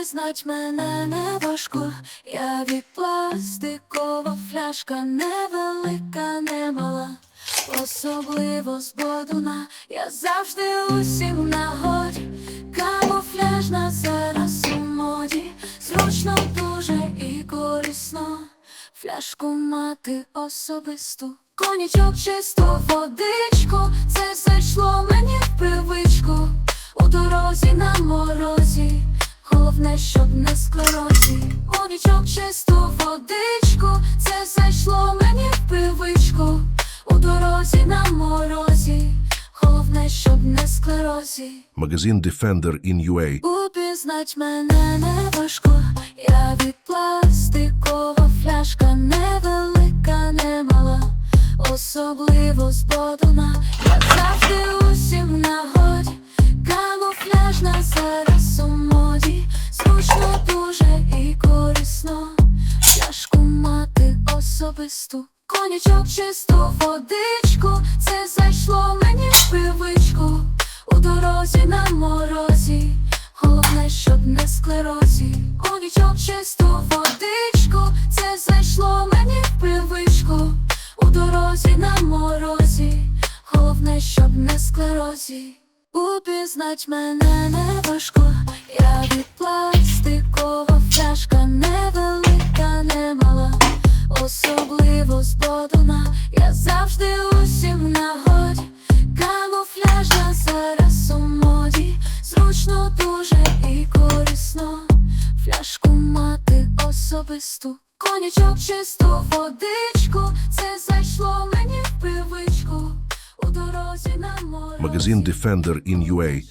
Упізнать мене не важко, я від пластикова фляжка, невелика, немала, особливо з я завжди усім нагоді, камуфляжна зараз у моді, зручно дуже і корисно, фляжку мати особисту, конячок чисту водичку, це зайшло мені в привичку. Головне, щоб не склерозі. У нічок чисту водичку, це зайшло мені в привичку. У дорозі на морозі, головне, щоб не склерозі. Магазин Defender in UA. Упізнать мене не важко, я від пластикова фляжка, невелика, немала, особливо з бодуна, я завжди усім нагоді, особисту, конячок чисту водичку, це зайшло мені в привичку. У дорозі на морозі, головне, щоб не склерозі. Конічок чисту водичку, це зайшло мені в привичку. У дорозі на морозі, головне, щоб не склерозі. Упізнать мене не важко, я від особливо з бодуна, я завжди усім нагоді. Камуфляжна зараз у моді, зручно дуже і корисно, фляжку мати особисту, конячок чисту водичку, це зайшло мені в привичку, у дорозі на морозі. Магазин Defender in UA.